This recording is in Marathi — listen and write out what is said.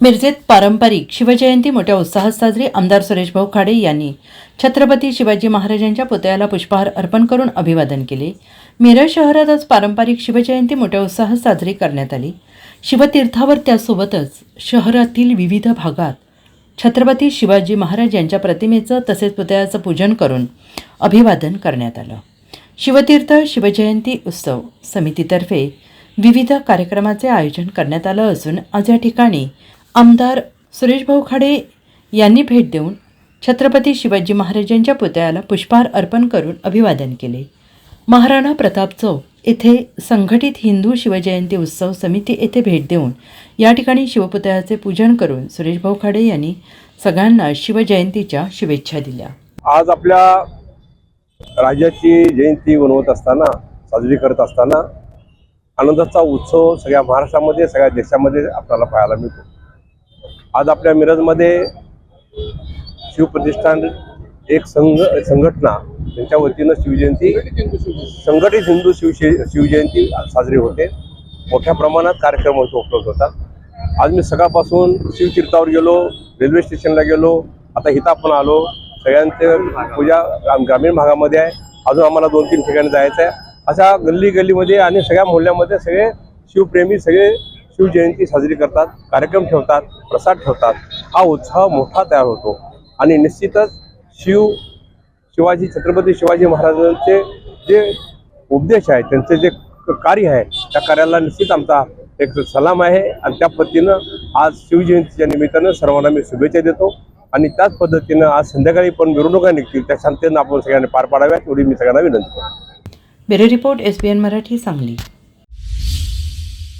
मिरजेत पारंपरिक शिवजयंती मोठ्या उत्साहात साजरी. आमदार सुरेश भाऊ खाडे यांनी छत्रपती शिवाजी महाराजांच्या पुतळ्याला पुष्पहार अर्पण करून अभिवादन केले. मिरज शहरात आज पारंपरिक शिवजयंती मोठ्या उत्साहात साजरी करण्यात आली. शिवतीर्थावर त्यासोबतच शहरातील विविध भागात छत्रपती शिवाजी महाराज यांच्या प्रतिमेचं तसेच पुतळ्याचं पूजन करून अभिवादन करण्यात आलं. शिवतीर्थ शिवजयंती उत्सव समितीतर्फे विविध कार्यक्रमाचे आयोजन करण्यात आलं असून आज या ठिकाणी आमदार सुरेशभाऊ खाडे यांनी भेट देऊन छत्रपती शिवाजी महाराजांच्या पुतळ्याला पुष्पहार अर्पण करून अभिवादन केले. महाराणा प्रताप चौक येथे संघटित हिंदू शिवजयंती उत्सव समिती येथे भेट देऊन या ठिकाणी शिवपुतळ्याचे पूजन करून सुरेशभाऊ खाडे यांनी सगळ्यांना शिवजयंतीच्या शुभेच्छा दिल्या. आज आपल्या राज्याची जयंती बनवत असताना साजरी करत असताना आनंदाचा उत्सव सगळ्या महाराष्ट्रामध्ये सगळ्या देशामध्ये आपल्याला पाहायला मिळतो. आज आपल्या मिरजमध्ये शिवप्रतिष्ठान एक संघ संघटना त्यांच्या वतीनं शिवजयंती संघटित हिंदू शिवशे शिवजयंती साजरी होते. मोठ्या प्रमाणात कार्यक्रम उपलब्ध होतात. आज मी सकाळपासून शिवतीर्थावर गेलो रेल्वे स्टेशनला गेलो आता हिता पण आलो. सगळ्यांचे पूजा ग्राम ग्रामीण भागामध्ये आहे. अजून आम्हाला दोन तीन ठिकाणी जायचं आहे अशा गल्ली गल्लीमध्ये आणि सगळ्या मोहल्ल्यामध्ये सगळे शिवप्रेमी सगळे शिवजयंती साजरी करतात कार्यक्रम ठेवतात प्रसाद ठेवतात. हा उत्साह मोठा तयार होतो. आणि निश्चितच शिव शिवाजी छत्रपती शिवाजी महाराजांचे जे उपदेश आहे त्यांचे जे कार्य आहे त्या कार्याला निश्चित आमचा एक सलाम आहे. आणि त्या पद्धतीनं आज शिवजयंतीच्या निमित्तानं सर्वांना मी शुभेच्छा देतो. आणि त्याच पद्धतीनं आज संध्याकाळी पण मिरवणुका निघतील त्या शांतीनं आपण सगळ्यांनी पार पाडाव्यात एवढी मी सगळ्यांना विनंती करतो. Bureau report S B N Marathi Sangli.